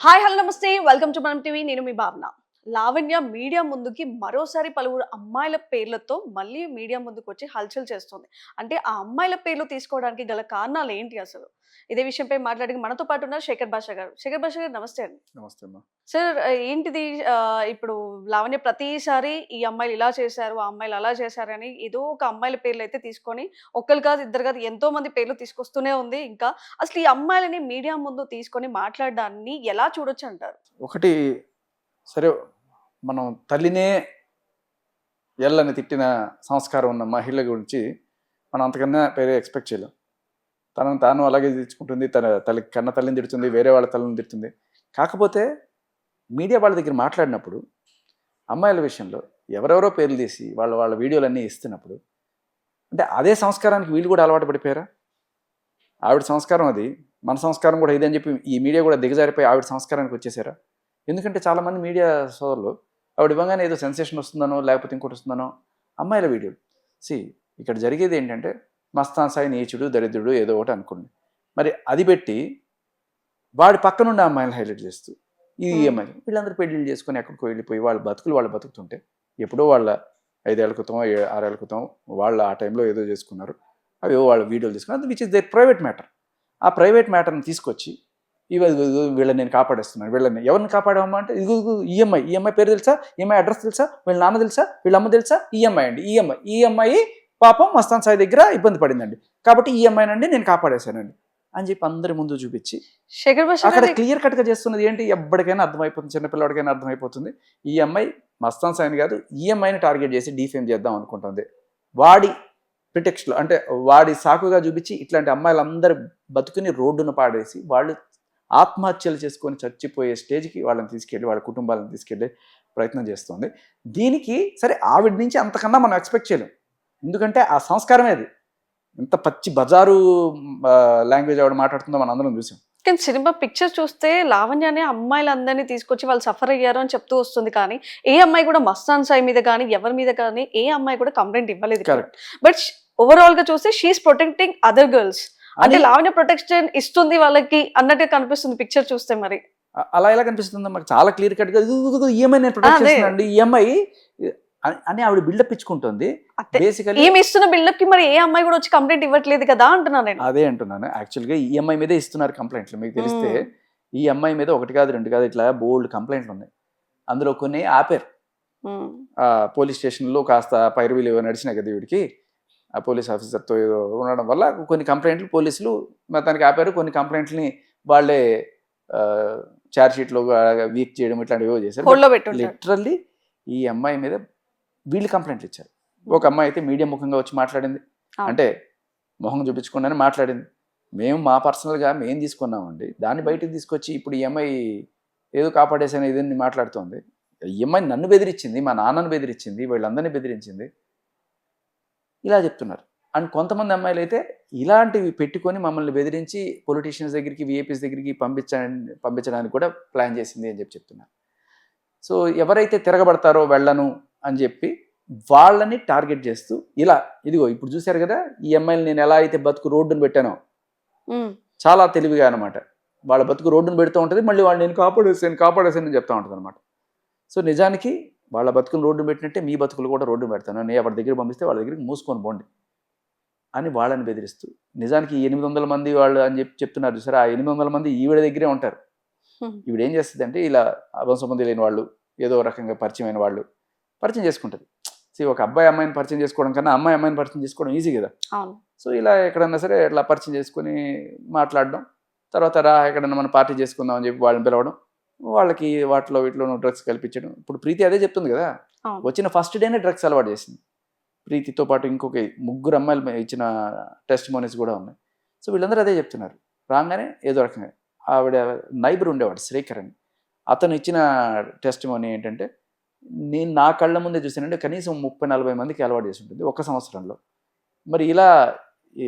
Hi hello నమస్తే welcome to Manam TV నేను మీ భావన లావణ్య మీడియా ముందుకి మరోసారి పలువురు అమ్మాయిల పేర్లతో మళ్ళీ మీడియా ముందుకు వచ్చి హల్చల్ చేస్తుంది. అంటే ఆ అమ్మాయిల పేర్లు తీసుకోవడానికి గల కారణాలు ఏంటి అసలు? ఇదే విషయంపై మాట్లాడి మనతో పాటు ఉన్నారు శేఖర్ భాష గారు. శేఖర్ భాష గారు నమస్తే అండి. నమస్తే సార్ ఏంటిది? ఇప్పుడు లావణ్య ప్రతిసారి ఈ అమ్మాయిలు ఇలా చేశారు ఆ అమ్మాయిలు అలా చేశారని ఏదో ఒక అమ్మాయిల పేర్లు అయితే తీసుకొని ఒక్కరు కాదు ఇద్దరు కాదు ఎంతో మంది పేర్లు తీసుకొస్తూనే ఉంది. ఇంకా అసలు ఈ అమ్మాయిలని మీడియా ముందు తీసుకొని మాట్లాడడాన్ని ఎలా చూడొచ్చు అంటారు? ఒకటి సరే మనం తల్లినే ఎల్లని తిట్టిన సంస్కారం ఉన్న మహిళ గురించి మనం అంతకన్నా పేరే ఎక్స్పెక్ట్ చేయలేం. తనను తాను అలాగే తెచ్చుకుంటుంది తన తల్లి కన్న తల్లిని తిడుతుంది వేరే వాళ్ళ తల్లిని తిడుతుంది. కాకపోతే మీడియా వాళ్ళ దగ్గర మాట్లాడినప్పుడు అమ్మాయిల విషయంలో ఎవరెవరో పేర్లు తీసి వాళ్ళ వాళ్ళ వీడియోలన్నీ ఇస్తున్నప్పుడు అంటే అదే సంస్కారానికి వీళ్ళు కూడా అలవాటు పడిపోయారా? ఆవిడ సంస్కారం అది మన సంస్కారం కూడా ఇదని అని చెప్పి ఈ మీడియా కూడా దిగజారిపోయి ఆవిడ సంస్కారానికి వచ్చేసారా? ఎందుకంటే చాలామంది మీడియా సోదరులు ఆవిడ ఇవ్వగానే ఏదో సెన్సేషన్ వస్తుందనో లేకపోతే ఇంకోటి వస్తుందనో అమ్మాయిల వీడియోలు సి ఇక్కడ జరిగేది ఏంటంటే మస్తాన్ సాయి నీచుడు దరిద్రుడు ఏదో ఒకటి అనుకోండి. మరి అది పెట్టి వాడి పక్కనుండి అమ్మాయిలు హైలైట్ చేస్తూ ఈ Hmm. అమ్మాయిలు వీళ్ళందరూ పెళ్ళిళ్ళు చేసుకొని ఎక్కడికో వెళ్ళిపోయి వాళ్ళ బతుకులు వాళ్ళు బతుకుతుంటే ఎప్పుడో వాళ్ళ ఐదేళ్ళ క్రితం ఆరేళ్ళ క్రితం వాళ్ళ ఆ టైంలో ఏదో చేసుకున్నారు. అవి వాళ్ళ వీడియోలు తీసుకున్నారు. Which is there private matter ఆ ప్రైవేట్ మ్యాటర్ని తీసుకొచ్చి ఇవి వీళ్ళని నేను కాపాడేస్తున్నాను వీళ్ళని. ఎవరిని కాపాడామా అంటే ఇది ఈఎంఐ. ఈఎంఐ పేరు తెలుసా? ఈఎంఐ అడ్రస్ తెలుసా? వీళ్ళ నాన్న తెలుసా? వీళ్ళ అమ్మ తెలుసా? ఈఎంఐ అండి ఈఎంఐ. ఈఎంఐ పాపం మస్తాన్ సాయి దగ్గర ఇబ్బంది పడిందండి. కాబట్టి ఈఎంఐ నుండి నేను కాపాడేశానండి. అని చెప్పి అందరి ముందు చూపించి అక్కడ క్లియర్ కట్గా చేస్తున్నది ఏంటి? ఎప్పటికైనా అర్థమైపోతుంది చిన్నపిల్లడికైనా అర్థమైపోతుంది. ఈఎంఐ మస్తాన్ సాయిని కాదు ఈఎంఐని టార్గెట్ చేసి డీఫేమ్ చేద్దాం అనుకుంటుంది. వాడి ప్రిటెక్స్ట్లో అంటే వాడి సాకుగా చూపించి ఇట్లాంటి అమ్మాయిలందరి బతుకుని రోడ్డున పాడేసి వాళ్ళు ఆత్మహత్యలు చేసుకొని చచ్చిపోయే స్టేజ్కి వాళ్ళని తీసుకెళ్ళి వాళ్ళ కుటుంబాలను తీసుకెళ్ళే ప్రయత్నం చేస్తుంది. దీనికి సరే ఆవిడ నుంచి అంతకన్నా మనం ఎక్స్పెక్ట్ చేయలేం. ఎందుకంటే ఆ సంస్కారమే అది. ఎంత పచ్చి బజారు లాంగ్వేజ్ ఆవిడ మాట్లాడుతుందో మనం అందరం చూసాం. కానీ సినిమా పిక్చర్ చూస్తే లావణ్యనే అమ్మాయిలందరినీ తీసుకొచ్చి వాళ్ళు సఫర్ అయ్యారు అని చెప్తూ వస్తుంది కానీ ఏ అమ్మాయి కూడా మస్తాన్ సాయి మీద కానీ ఎవరి మీద కానీ ఏ అమ్మాయి కూడా కంప్లైంట్ ఇవ్వలేదు. కరెక్ట్. బట్ ఓవరాల్గా చూస్తే షీఈస్ ప్రొటెక్టింగ్ అదర్ గర్ల్స్ అంటే లావణ్య ప్రొటెక్షన్ ఇస్తుంది వాళ్ళకి అన్నట్టు కనిపిస్తుంది పిక్చర్ చూస్తే మరి. అలా ఎలా కనిపిస్తుంది మాకు చాలా క్లియర్ కట్గా ఈఎంఐ నేను ప్రొటెక్ట్ అదే. చేస్తున్నానండి ఈఎంఐ అని ఆవిడ బిల్డప్ ఇచ్చుకుంటుంది. బేసికలీ ఏమి ఇస్తున్న బిల్డప్కి మరి ఏ అమ్మాయి కూడా వచ్చి కంప్లైంట్ ఇవ్వట్లేదు కదా అంటున్నాను నేను. అదే అంటున్నాను. యాక్చువల్గా ఈఎంఐ మీదే ఇస్తున్నారు కంప్లైంట్లు మీకు తెలిస్తే. ఈ అమ్మాయి మీద ఒకటి కాదు రెండు కాదు ఇట్లా బోల్డ్ కంప్లైంట్లు ఉన్నాయి అందులో కొన్ని ఆపారు. పోలీస్ స్టేషన్లో కాస్త పైరువీలు నడిచినాయి కదా వీడికి ఆ పోలీస్ ఆఫీసర్తో ఏదో ఉండడం వల్ల కొన్ని కంప్లైంట్లు పోలీసులు మొత్తానికి ఆపారు. కొన్ని కంప్లైంట్లని వాళ్ళే షీట్లో వీక్ చేయడం ఇట్లాంటివి చేశారు. లిటరల్లీ ఈ అమ్మాయి మీద వీళ్ళు కంప్లైంట్లు ఇచ్చారు. ఒక అమ్మాయి అయితే మీడియా ముఖంగా వచ్చి మాట్లాడింది. అంటే మొహం చూపించుకున్నానే మాట్లాడింది. మేము మా పర్సనల్గా మేము తీసుకున్నామండి. దాన్ని బయటికి తీసుకొచ్చి ఇప్పుడు ఈ అమ్మాయి ఏదో కాపాడేసాను ఇదని మాట్లాడుతోంది. ఈ అమ్మాయి నన్ను బెదిరించింది మా నాన్నను బెదిరించింది వీళ్ళందరినీ బెదిరించింది. ఇలా చెప్తున్నారు. అండ్ కొంతమంది అమ్మాయిలు అయితే ఇలాంటివి పెట్టుకొని మమ్మల్ని బెదిరించి పొలిటీషియన్స్ దగ్గరికి విఏపీస్ దగ్గరికి పంపించడానికి పంపించడానికి కూడా ప్లాన్ చేసింది అని చెప్పి చెప్తున్నారు. సో ఎవరైతే తిరగబడతారో వెళ్ళను అని చెప్పి వాళ్ళని టార్గెట్ చేస్తూ ఇలా ఇదిగో ఇప్పుడు చూశారు కదా ఈ అమ్మాయిలు నేను ఎలా అయితే బతుకు రోడ్డును పెట్టానో చాలా తెలివిగా అనమాట. వాళ్ళ బతుకు రోడ్డును పెడుతూ ఉంటుంది మళ్ళీ వాళ్ళు నేను కాపాడేసాను కాపాడేసాను అని చెప్తా ఉంటుంది అనమాట సో నిజానికి వాళ్ళ బతుకులు రోడ్డు పెట్టినట్టే మీ బతుకులు కూడా రోడ్డు పెడతాను. నేను ఎవరి దగ్గర పంపిస్తే వాళ్ళ దగ్గరికి మూసుకొని పోండి అని వాళ్ళని బెదిరిస్తూ నిజానికి ఎనిమిది వందల మంది వాళ్ళు అని చెప్పి చెప్తున్నారు చూసారా? ఆ ఎనిమిది వందల మంది ఈవిడ దగ్గరే ఉంటారు. ఈవిడ ఏం చేస్తుంది అంటే ఇలా అవంశమంది లేని వాళ్ళు ఏదో రకంగా పరిచయం అయిన వాళ్ళు పరిచయం చేసుకుంటుంది. సో ఒక అబ్బాయి అమ్మాయిని పరిచయం చేసుకోవడం కన్నా అమ్మాయి అమ్మాయిని పరిచయం చేసుకోవడం ఈజీ కదా? సో ఇలా ఎక్కడన్నా సరే ఇట్లా పరిచయం చేసుకుని మాట్లాడడం తర్వాత రా ఎక్కడన్నా మనం పార్టీ చేసుకుందాం అని చెప్పి వాళ్ళని పిలవడం వాళ్ళకి వాటిలో వీటిలో డ్రగ్స్ కల్పించడం. ఇప్పుడు ప్రీతి అదే చెప్తుంది కదా. వచ్చిన ఫస్ట్ డేనే డ్రగ్స్ అలవాటు చేసింది. ప్రీతితో పాటు ఇంకొక ముగ్గురు అమ్మాయిలు ఇచ్చిన టెస్ట్ మోనీస్ కూడా ఉన్నాయి. సో వీళ్ళందరూ అదే చెప్తున్నారు. రాగానే ఏదో రకంగా ఆవిడ నైబర్ ఉండేవాడు శ్రీకర్ అని అతను ఇచ్చిన టెస్ట్ మోనీ ఏంటంటే నేను నా కళ్ళ ముందే చూసానంటే కనీసం ముప్పై నలభై మందికి అలవాటు చేసి ఉంటుంది ఒక సంవత్సరంలో. మరి ఇలా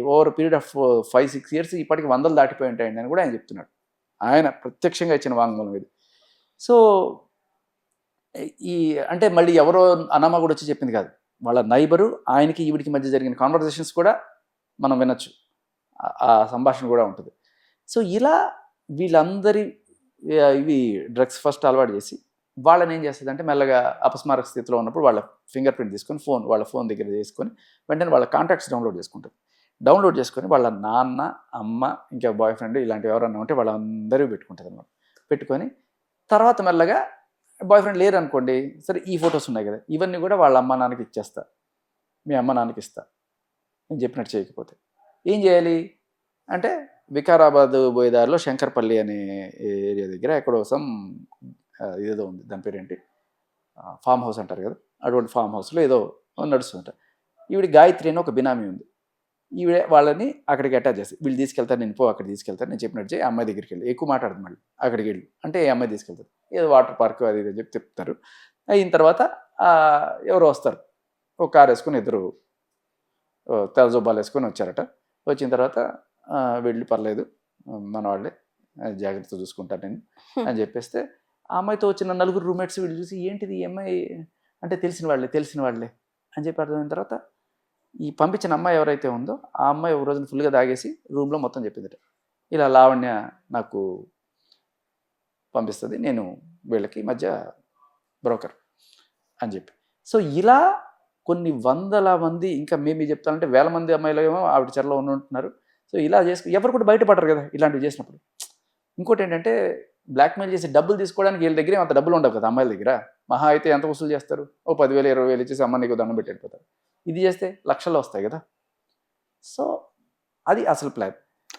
over period of five six years ఇప్పటికి వందలు దాటిపోయి ఉంటాయండి అని కూడా ఆయన చెప్తున్నాడు. ఆయన ప్రత్యక్షంగా ఇచ్చిన వాంగ్మూలం ఇది. సో ఈ అంటే మళ్ళీ ఎవరో అనామా కూడా వచ్చి చెప్పింది కాదు. వాళ్ళ నైబరు ఆయనకి ఈవిడికి మధ్య జరిగిన కాన్వర్జేషన్స్ కూడా మనం వినొచ్చు. ఆ- సంభాషణ కూడా ఉంటుంది. సో ఇలా వీళ్ళందరి ఇవి డ్రగ్స్ ఫస్ట్ అలవాటు చేసి వాళ్ళని ఏం చేస్తుంది అంటే మెల్లగా అపస్మారక స్థితిలో ఉన్నప్పుడు వాళ్ళ ఫింగర్ ప్రింట్ తీసుకొని ఫోన్ వాళ్ళ ఫోన్ దగ్గర చేసుకొని వెంటనే వాళ్ళ కాంటాక్ట్స్ డౌన్లోడ్ చేసుకుంటుంది. డౌన్లోడ్ చేసుకొని వాళ్ళ నాన్న అమ్మ ఇంకా బాయ్ ఫ్రెండ్ ఇలాంటివి ఎవరన్నా ఉంటే వాళ్ళందరూ పెట్టుకుంటుంది అనమాట పెట్టుకొని తర్వాత మెల్లగా బాయ్ ఫ్రెండ్ లేరు అనుకోండి సరే ఈ ఫొటోస్ ఉన్నాయి కదా ఇవన్నీ కూడా వాళ్ళ అమ్మ నాన్నకి ఇచ్చేస్తా. మీ అమ్మ నాన్నకి ఇస్తా. నేను చెప్పినట్టు చేయకపోతే. ఏం చేయాలి? అంటే వికారాబాద్ బోయేదారిలో శంకర్పల్లి అనే ఏరియా దగ్గర ఎక్కడో సమ్ ఏదో ఉంది దాని పేరేంటి? ఫామ్ హౌస్ అంటారు కదా అటువంటి ఫామ్ హౌస్లో ఏదో నడుస్తుంట ఈవిడ గాయత్రి అని ఒక బినామీ ఉంది. ఈవిడ వాళ్ళని అక్కడికి అటాచ్ చేసి వీళ్ళు తీసుకెళ్తారు నేను పో అక్కడ తీసుకెళ్తారు నేను చెప్పినట్టు చేయి అమ్మాయి దగ్గరికి వెళ్ళి. ఎక్కువ మాట్లాడదు మళ్ళీ అక్కడికి వెళ్ళి. అంటే ఏ అమ్మాయి తీసుకెళ్తారు? ఏదో వాటర్ పార్క్ అది ఇది అని చెప్పి చెప్తారు అయిన తర్వాత ఎవరో వస్తారు. ఒక కార్ వేసుకొని ఇద్దరు ఓ, తెల్లజొబ్బాలు వేసుకొని వచ్చారట. వచ్చిన తర్వాత వెళ్ళి పర్లేదు మన వాళ్ళే జాగ్రత్త చూసుకుంటాను నేను. అని చెప్పేస్తే ఆ అమ్మాయితో వచ్చిన నలుగురు రూమ్మేట్స్ వీళ్ళు చూసి ఏంటిది ఈ అమ్మాయి? అంటే తెలిసిన వాళ్ళే తెలిసిన వాళ్ళే. అని చెప్పి అర్థమైన తర్వాత ఈ పంపించిన అమ్మాయి ఎవరైతే ఉందో ఆ అమ్మాయి ఒక రోజున ఫుల్గా తాగేసి రూమ్లో మొత్తం చెప్పిందట. ఇలా లావణ్య నాకు పంపిస్తుంది నేను వీళ్ళకి మధ్య బ్రోకర్ అని చెప్పి. సో ఇలా కొన్ని వందల మంది ఇంకా మేము చెప్తానంటే వేల మంది అమ్మాయిలు ఏమో ఆవిడ చెరలో ఉంటున్నారు. సో ఇలా చేసుకు ఎవరు కూడా బయటపడరు కదా ఇలాంటివి చేసినప్పుడు. ఇంకోటి ఏంటంటే బ్లాక్మెయిల్ చేసి డబ్బులు తీసుకోవడానికి వీళ్ళ దగ్గర అంత డబ్బులు ఉండవు కదా అమ్మాయిల దగ్గర. మహా అయితే ఎంత వసూలు చేస్తారు? ఓ పదివేలు ఇరవై వేలు ఇచ్చేసి అమ్మ నీకు దండం పెట్టి వెళ్ళిపోతారు. ఇది చేస్తే లక్షలు వస్తాయి కదా. సో అది అసలు ప్లాన్.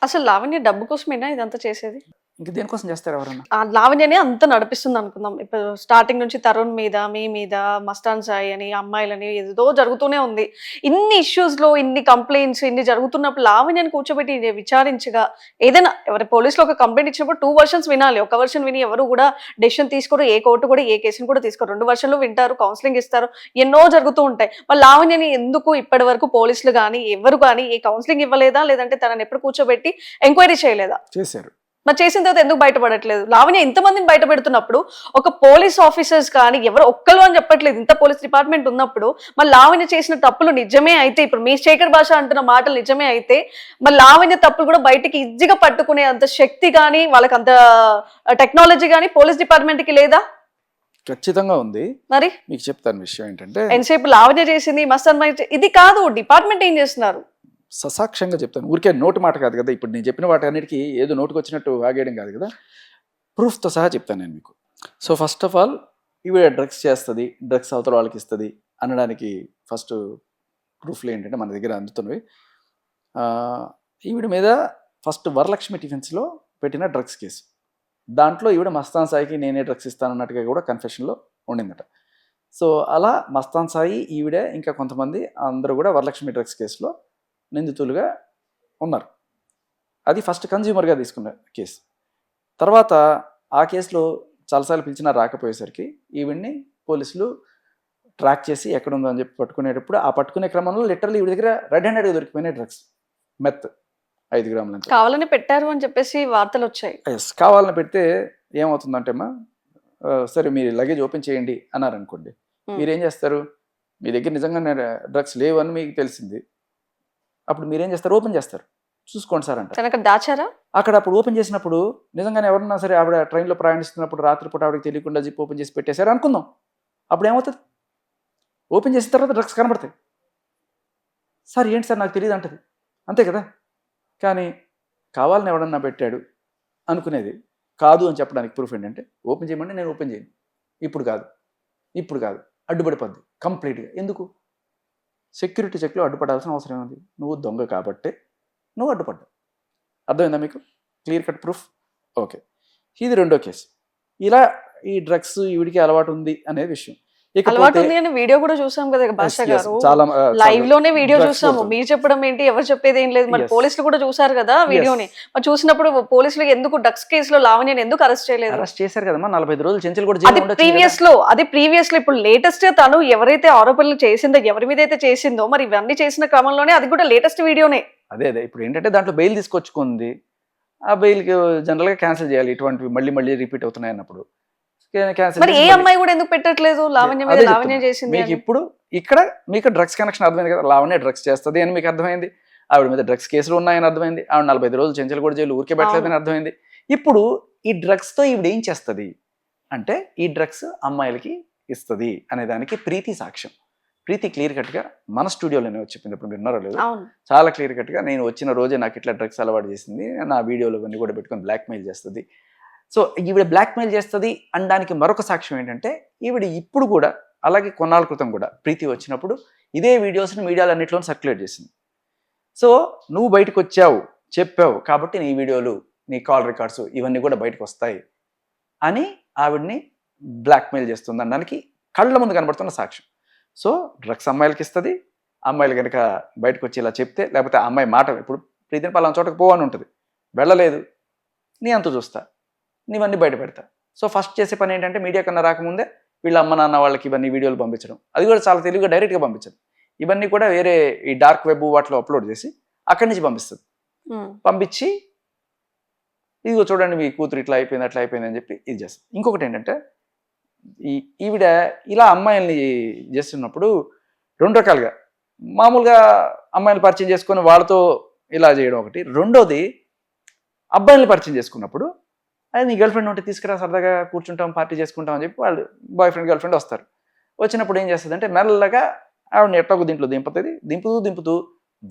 అసలు లావణ్య డబ్బు కోసమేనా ఇదంతా చేసేది? ఇంక దేనికోసం చేస్తారు ఎవరన్నా? ఆ లావణ్యనే అంత నడిపిస్తుంది అనుకుందాం. ఇప్పుడు స్టార్టింగ్ నుంచి తరుణ్ మీద మీ మీద మస్తాన్ సాయి అని అమ్మాయిలని ఏదో జరుగుతూనే ఉంది. ఇన్ని issues లో ఇన్ని కంప్లైంట్స్ ఇన్ని జరుగుతున్నప్పుడు లావణ్యని కూర్చోబెట్టి ఇది విచారించగా ఏదైనా ఎవరి పోలీసులో ఒక కంప్లైంట్ ఇచ్చినప్పుడు టూ వర్షన్స్ వినాలి. ఒక వర్షన్ విని ఎవరు కూడా డెసిషన్ తీసుకోరు. ఏ కోర్టు కూడా ఏ కేసుని కూడా తీసుకోరు. రెండు వర్షన్లు వింటారు కౌన్సిలింగ్ ఇస్తారు. ఎన్నో జరుగుతూ ఉంటాయి. మరి లావణ్యని ఎందుకు ఇప్పటి వరకు పోలీసులు కానీ ఎవరు కానీ ఏ కౌన్సిలింగ్ ఇవ్వలేదా? లేదంటే తనని ఎప్పుడు కూర్చోబెట్టి ఎంక్వైరీ చేయలేదా? చేశారు. మరి చేసిన తర్వాత ఎందుకు బయటపడట్లేదు? లావణ్య ఇంతమందిని బయట పెడుతున్నప్పుడు ఒక పోలీస్ ఆఫీసర్స్ కానీ ఎవరు ఒక్కరు అని చెప్పట్లేదు. ఇంత పోలీస్ డిపార్ట్మెంట్ ఉన్నప్పుడు మరి లావణ్య చేసిన తప్పులు నిజమే అయితే ఇప్పుడు మీ శేఖర్ భాష అంటున్న మాటలు నిజమే అయితే మరి లావణ్య తప్పులు కూడా బయటికి ఈజీగా పట్టుకునే అంత శక్తి కానీ వాళ్ళకి అంత టెక్నాలజీ కానీ పోలీస్ డిపార్ట్మెంట్కి లేదా? ఖచ్చితంగా ఉంది. మరి? మీకు చెప్తాను విషయం ఏంటంటే ఎంతసేపు లావణ్య చేసింది మస్తన్ మై చే- ఇది కాదు డిపార్ట్మెంట్ ఏం చేస్తున్నారు? ససాక్ష్యంగా చెప్తాను. ఊరికే నోటు మాట కాదు కదా ఇప్పుడు నేను చెప్పిన వాటి అన్నిటికీ ఏదో నోటుకు వచ్చినట్టు ఆగేయడం కాదు కదా ప్రూఫ్తో సహా చెప్తాను నేను మీకు. సో ఫస్ట్ ఆఫ్ ఆల్ ఈవిడ డ్రగ్స్ చేస్తుంది డ్రగ్స్ అవతల వాళ్ళకి ఇస్తుంది అనడానికి ఫస్ట్ ప్రూఫ్లు ఏంటంటే మన దగ్గర అందుతున్నవి. ఈవిడ మీద ఫస్ట్ వరలక్ష్మి టిఫిన్స్లో పెట్టిన డ్రగ్స్ కేసు. దాంట్లో ఈవిడ మస్తాన్ సాయికి నేనే డ్రగ్స్ ఇస్తానన్నట్టుగా కూడా కన్ఫెషన్లో ఉండిందట. సో అలా మస్తాన్ సాయి ఈవిడ ఇంకా కొంతమంది అందరూ కూడా వరలక్ష్మి డ్రగ్స్ కేసులో నిందితులుగా ఉన్నారు. అది ఫస్ట్ కన్జ్యూమర్గా తీసుకున్న కేసు. తర్వాత ఆ కేసులో చాలాసార్లు పిలిచినా రాకపోయేసరికి ఈవిడ్ని పోలీసులు ట్రాక్ చేసి ఎక్కడ ఉందో అని చెప్పి పట్టుకునేటప్పుడు ఆ పట్టుకునే క్రమంలో లిటరల్లీ ఈవిడ దగ్గర రెడ్ హ్యాండెడ్గా దొరికిపోయినాయి డ్రగ్స్ మెత్ ఐదు గ్రాములు కావాలని పెట్టారు అని చెప్పేసి వార్తలు వచ్చాయి. ఎస్ కావాలని పెడితే ఏమవుతుందంటే అమ్మా ఆ, సరే మీరు లగేజ్ ఓపెన్ చేయండి అన్నారు అనుకోండి. మీరేం చేస్తారు? మీ దగ్గర నిజంగా డ్రగ్స్ లేవు అని మీకు తెలిసింది. అప్పుడు మీరేం చేస్తారు? ఓపెన్ చేస్తారు. చూసుకోండి సార్ అక్కడ దాచారా? అక్కడ అప్పుడు ఓపెన్ చేసినప్పుడు నిజంగానే ఎవరన్నా సరే ఆవిడ ట్రైన్లో ప్రయాణిస్తున్నప్పుడు రాత్రిపూట ఆవిడకి తెలియకుండా జిప్ ఓపెన్ చేసి పెట్టేశారు అనుకుందాం. అప్పుడు ఏమవుతుంది? ఓపెన్ చేసిన తర్వాత డ్రగ్స్ కనబడతాయి. సార్ ఏంటి సార్ నాకు తెలియదు అంటది. అంతే కదా? కానీ కావాలని ఎవడన్నా పెట్టాడు అనుకునేది కాదు అని చెప్పడానికి ప్రూఫ్ ఏంటంటే ఓపెన్ చేయమంటే నేను ఓపెన్ చేయను. ఇప్పుడు కాదు. ఇప్పుడు కాదు. అడ్డుపడిపోద్ది. కంప్లీట్గా. ఎందుకు? సెక్యూరిటీ చెక్లో అడ్డుపడాల్సిన అవసరం ఉంది నువ్వు దొంగ కాబట్టే నువ్వు అడ్డుపడ్డావు. అర్థమైందా మీకు? Clear cut proof? ఓకే. ఇది రెండో కేసు. ఇలా ఈ డ్రగ్స్ ఈవిడికి అలవాటు ఉంది అనే విషయం. అలవాటు ఉంది అని వీడియో కూడా చూసాం కదా భాష గారు. లైవ్లోనే వీడియో చూసాము. మీరు చెప్పడం ఏంటి ఎవరు చెప్పేది ఏం లేదు. మరి. పోలీసులు కూడా చూసారు కదా వీడియోని. మరి చూసినప్పుడు పోలీసులు ఎందుకు డ్రగ్స్ కేసులో లావణ్యని ఎందుకు అరెస్ట్ చేయలేదు? అరెస్ట్ చేశారు కదమ్మా నలభై రోజులు చెంచలు కూడా అది కదా. ప్రీవియస్లో అది ప్రీవియస్లో ఇప్పుడు లేటెస్ట్ తను ఎవరైతే ఆరోపణలు చేసిందో ఎవరి మీద అయితే చేసిందో మరి ఇవన్నీ చేసిన క్రమంలోనే అది కూడా లేటెస్ట్ వీడియోనే. అదే అదే. ఇప్పుడు ఏంటంటే దాంట్లో బెయిల్ తీసుకొచ్చుకుంది. ఆ బెయిల్కి జనరల్గా క్యాన్సిల్ చేయాలి. ఇటువంటివి మళ్ళీ మళ్ళీ రిపీట్ అవుతున్నాయి అన్నప్పుడు మరి ఏ అమ్మాయి కూడా ఎందుకు పెట్టట్లేదు? లావణ్య మీద లావణ్య. చేసింది మీకు. ఇప్పుడు ఇక్కడ మీకు డ్రగ్స్ కనెక్షన్ అర్థమైంది కదా. లావణ్య డ్రగ్స్ చేస్తుంది అని మీకు అర్థమైంది. ఆవిడ మీద డ్రగ్స్ కేసులు ఉన్నాయని అర్థమైంది. ఆవిడ నలభై ఐదు రోజులు చెంచలు కూడా జైలు ఊరికే పెట్టలేదని అర్థమైంది. ఇప్పుడు ఈ డ్రగ్స్తో ఈవిడ ఏం చేస్తుంది? అంటే ఈ డ్రగ్స్ అమ్మాయిలకి ఇస్తుంది అనే దానికి ప్రీతి సాక్ష్యం. ప్రీతి క్లియర్ కట్గా మన స్టూడియోలోనే వచ్చి చెప్పింది. ఇప్పుడు మీరు ఉన్నారో లేదు. చాలా క్లియర్ కట్గా నేను వచ్చిన రోజే నాకు ఇట్లా డ్రగ్స్ అలవాటు చేసింది. నా వీడియోలు ఇవన్నీ కూడా పెట్టుకొని బ్లాక్మెయిల్ చేస్తుంది. సో ఈవిడ బ్లాక్మెయిల్ చేస్తుంది అనడానికి మరొక సాక్ష్యం ఏంటంటే ఈవిడ ఇప్పుడు కూడా అలాగే కొన్నాళ్ళ క్రితం కూడా ప్రీతి వచ్చినప్పుడు ఇదే వీడియోస్ని మీడియాలన్నింటిలో సర్క్యులేట్ చేసింది. సో నువ్వు బయటకు వచ్చావు చెప్పావు కాబట్టి నీ వీడియోలు నీ కాల్ రికార్డ్స్ ఇవన్నీ కూడా బయటకు వస్తాయి అని ఆవిడ్ని బ్లాక్మెయిల్ చేస్తుంది అనడానికి కళ్ళ ముందు కనబడుతున్న సాక్ష్యం. సో డ్రగ్స్ అమ్మాయిలకి ఇస్తుంది అమ్మాయిలు కనుక బయటకు వచ్చి ఇలా చెప్తే లేకపోతే అమ్మాయి మాట ఇప్పుడు ప్రీతిని పలానా చోటకు పోవని ఉంటుంది వెళ్ళలేదు నీ అంత చూస్తా. నీవన్నీ బయట పెడతా. సో ఫస్ట్ చేసే పని ఏంటంటే మీడియా కన్నా రాకముందే వీళ్ళ అమ్మ నాన్న వాళ్ళకి ఇవన్నీ వీడియోలు పంపించడం. అది కూడా చాలా తెలివిగా డైరెక్ట్గా పంపించదు. ఇవన్నీ కూడా వేరే ఈ డార్క్ వెబ్ వాటిలో అప్లోడ్ చేసి అక్కడి నుంచి పంపిస్తుంది. పంపించి ఇదిగో చూడండి మీ కూతురు ఇట్లా అయిపోయింది అట్లా అయిపోయింది అని చెప్పి ఇది చేస్తుంది. ఇంకొకటి ఏంటంటే ఈ ఈవిడ ఇలా అమ్మాయిల్ని చేస్తున్నప్పుడు రెండు రకాలుగా మామూలుగా అమ్మాయిలు పరిచయం చేసుకొని వాళ్ళతో ఇలా చేయడం ఒకటి. రెండోది అబ్బాయిల్ని పరిచయం చేసుకున్నప్పుడు అది నీ గర్ల్ ఫ్రెండ్ ఉంటే తీసుకురా సరదాగా కూర్చుంటాం పార్టీ చేసుకుంటాం అని చెప్పి వాళ్ళు బాయ్ ఫ్రెండ్ గర్ల్ ఫ్రెండ్ వస్తారు. వచ్చినప్పుడు ఏం చేస్తుంది అంటే మెల్లగా ఆవిడని ఎట్టకు దీంట్లో దింపుతుంది దింపుతూ దింపుతూ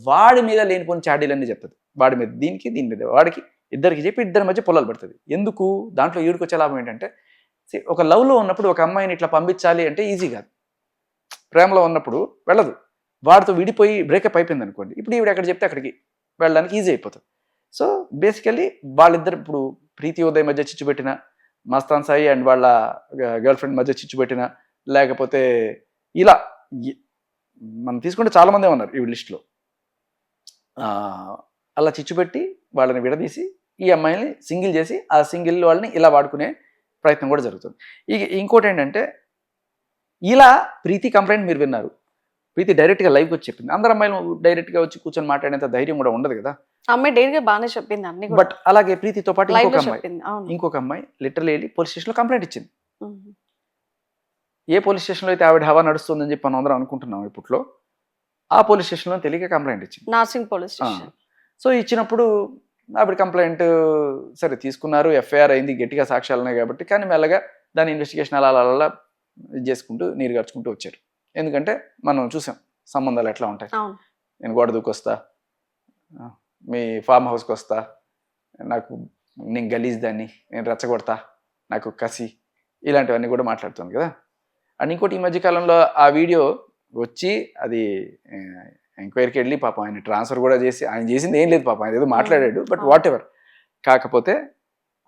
వాడి మీద లేనిపోని చాడీలన్నీ చెప్తుంది. వాడి మీద దీనికి దీని మీద వాడికి ఇద్దరికి చెప్పి ఇద్దరి మధ్య పొలాలు పెడుతుంది. ఎందుకు? దాంట్లో ఈడికి వచ్చే లాభం ఏంటంటే ఒక లవ్లో ఉన్నప్పుడు ఒక అమ్మాయిని ఇట్లా పంపించాలి అంటే ఈజీ కాదు. ప్రేమలో ఉన్నప్పుడు వెళ్ళదు. వాడితో విడిపోయి బ్రేకప్ అయిపోయింది అనుకోండి ఇప్పుడు ఈవిడ ఎక్కడ చెప్తే అక్కడికి వెళ్ళడానికి ఈజీ అయిపోతుంది. సో బేసికల్లీ వాళ్ళిద్దరు ఇప్పుడు ప్రీతి ఉదయ్ మధ్య చిచ్చు పెట్టిన మస్తాన్ సాయి అండ్ వాళ్ళ గర్ల్ ఫ్రెండ్ మధ్య చిచ్చు పెట్టిన లేకపోతే ఇలా మనం తీసుకుంటే చాలా మందే ఉన్నారు ఈ లిస్ట్లో. అలా చిచ్చు పెట్టి వాళ్ళని విడదీసి ఈ అమ్మాయిని సింగిల్ చేసి ఆ సింగిల్ వాళ్ళని ఇలా వాడుకునే ప్రయత్నం కూడా జరుగుతుంది. ఇక ఇంకోటి ఏంటంటే ఇలా ప్రీతి కంప్లైంట్ మీరు విన్నారు. ప్రీతి డైరెక్ట్గా లైవ్కి వచ్చి చెప్పింది. అందరు అమ్మాయిలు డైరెక్ట్గా వచ్చి కూర్చొని మాట్లాడేంత ధైర్యం కూడా ఉండదు కదా? అమ్మాయి డైరెక్ట్గా బాగానే చెప్పింది అన్ని బట్ అలాగే ప్రీతితో పాటు ఇంకొక అమ్మాయి ఇంకొక అమ్మాయి లిటరలీ వెళ్ళి పోలీస్ స్టేషన్లో కంప్లైంట్ ఇచ్చింది. ఏ పోలీస్ స్టేషన్లో అయితే ఆవిడ హవా నడుస్తుందని చెప్పి మనం అందరం అనుకుంటున్నాం ఇప్పట్లో ఆ పోలీస్ స్టేషన్లో తెలియక కంప్లైంట్ ఇచ్చింది. Narsingi police station. సో ఇచ్చినప్పుడు ఆవిడ కంప్లైంట్ సరే తీసుకున్నారు ఎఫ్ఐఆర్ అయింది గట్టిగా సాక్ష్యాలు ఉన్నాయి కాబట్టి కానీ మెల్లగా దాని ఇన్వెస్టిగేషన్ అలా అలా అలా ఇది చేసుకుంటూ నీరు గడుచుకుంటూ వచ్చారు. ఎందుకంటే మనం చూసాం సంబంధాలు ఎట్లా ఉంటాయి. నేను గోడ దూకొస్తా మీ ఫామ్ హౌస్కి వస్తా నాకు నేను గలీజ్ దాన్ని నేను రెచ్చగొడతా నాకు కసి ఇలాంటివన్నీ కూడా మాట్లాడుతుంది కదా. అండ్ ఇంకోటి ఈ మధ్య కాలంలో ఆ వీడియో వచ్చి అది ఎంక్వైరీకి వెళ్ళి పాపం ఆయన ట్రాన్స్ఫర్ కూడా చేసి ఆయన చేసింది ఏం లేదు పాపం ఆయన ఏదో మాట్లాడాడు బట్ వాట్ ఎవర్ కాకపోతే